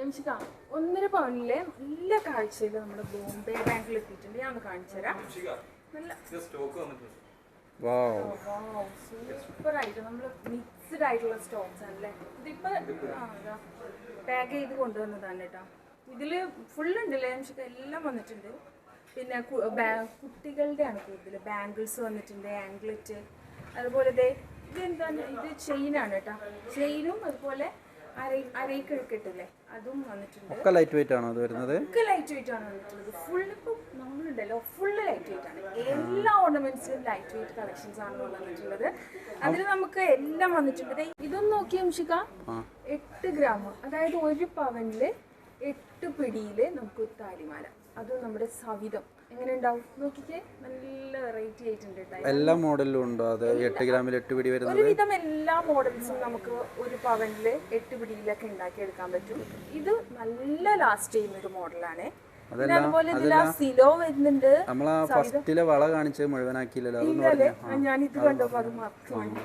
ജംഷിക ഒന്നര പവനിലെ നല്ല കാഴ്ചയിൽ നമ്മുടെ ബോംബെ ബാങ്കിൽ എത്തിയിട്ടുണ്ട്. ഞാൻ ഒന്ന് കാണിച്ചു തരാം. നല്ല സ്റ്റോക്ക് വന്നിട്ടുണ്ട്. വാവ്. സൂപ്പർ ആയിട്ട് നമ്മൾ മിക്സ്ഡ് ആയിട്ടുള്ള സ്റ്റോക്സ് ആണല്ലേ? ഇതിപ്പോ പാക്ക് ചെയ്ത് കൊണ്ടുവന്നതാണ് കേട്ടോ. ഇതിൽ ഫുൾ ഉണ്ട് ജംഷിക എല്ലാം വന്നിട്ടുണ്ട്. പിന്നെ കുട്ടികളുടെ ആണ് കൂടുതൽ ബാംഗിൾസ് വന്നിട്ടുണ്ട് ആംഗ്ലറ്റ്. അതുപോലെ ദേ ഇതെന്താണ്? ഇത് ചെയിനാണ് കേട്ടോ. ചെയിനും അതുപോലെ അര അരയ്ക്ക് അതും വന്നിട്ടുണ്ട്. ഒക്കെ ലൈറ്റ് വെയിറ്റ് ആണോ അത് വരുന്നത്? ഒക്കെ ലൈറ്റ് വെയിറ്റ് ആണ് വന്നിട്ടുള്ളത്. ഫുൾ ഇപ്പം നമ്മളുണ്ടല്ലോ. ഫുള്ള് ലൈറ്റ് വെയിറ്റ് ആണ്. എല്ലാ ഓർണമെന്റ്സിലും ലൈറ്റ് വെയിറ്റ് കളക്ഷൻസ് ആണ് വന്നിട്ടുള്ളത്. അതിൽ നമുക്ക് എല്ലാം വന്നിട്ടുണ്ട്. ഇതൊന്നും നോക്കിയ അംശിക. എട്ട് ഗ്രാം അതായത് ഒരു പവനിൽ എട്ട് പിടിയിൽ നമുക്ക് താലിമാല. അതും നമ്മുടെ സവിധം. എങ്ങനെ ഉണ്ടാവും? നോക്കിക്കേ. നല്ല വെറൈറ്റി എല്ലാ മോഡലിലും ഉണ്ടോ? അത് എട്ട് ഗ്രാമിൽ എട്ട് പിടി വരുന്നത്? ഒരുവിധം എല്ലാ മോഡൽസും നമുക്ക് ഒരു പവനിൽ എട്ട് പിടിയിലൊക്കെ ഉണ്ടാക്കിയെടുക്കാൻ പറ്റും. ഇത് നല്ല ലാസ്റ്റ് ചെയ്യുന്ന ഒരു മോഡലാണ് ആ ഫസ്റ്റിലെ വള കാണിച്ച് മുഴുവനാക്കിയില്ലല്ലോ. ഞാനിത് കണ്ടപ്പോ അത് മറക്കുവാണ്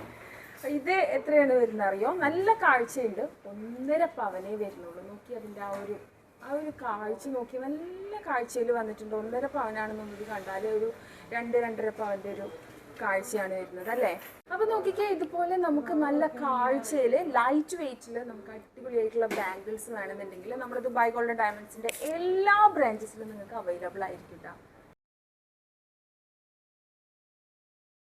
ഇത് എത്രയാണ് വരുന്നത് അറിയോ? നല്ല കാഴ്ചയുണ്ട്. ഒന്നര പവനേ വരുന്നുള്ളൂ. നോക്കി അതിന്റെ ആ ഒരു ആ ഒരു കാഴ്ച നോക്കി നല്ല കാഴ്ചയിൽ വന്നിട്ടുണ്ട്. ഒന്നര പവനാണെന്നുള്ളത് കണ്ടാൽ ഒരു രണ്ട് രണ്ടര പവന്റെ ഒരു കാഴ്ചയാണ് വരുന്നത് അല്ലേ? അപ്പൊ നോക്കിക്കേ ഇതുപോലെ നമുക്ക് നല്ല കാഴ്ചയിൽ ലൈറ്റ് വെയിറ്റിൽ നമുക്ക് അടിപൊളിയായിട്ടുള്ള ബാംഗിൾസ് വേണമെന്നുണ്ടെങ്കിൽ നമ്മുടെ ദുബായ് ഗോൾഡൻ ഡയമണ്ട്സിന്റെ എല്ലാ ബ്രാഞ്ചസിലും നിങ്ങൾക്ക് അവൈലബിൾ ആയിരിക്കും കേട്ടോ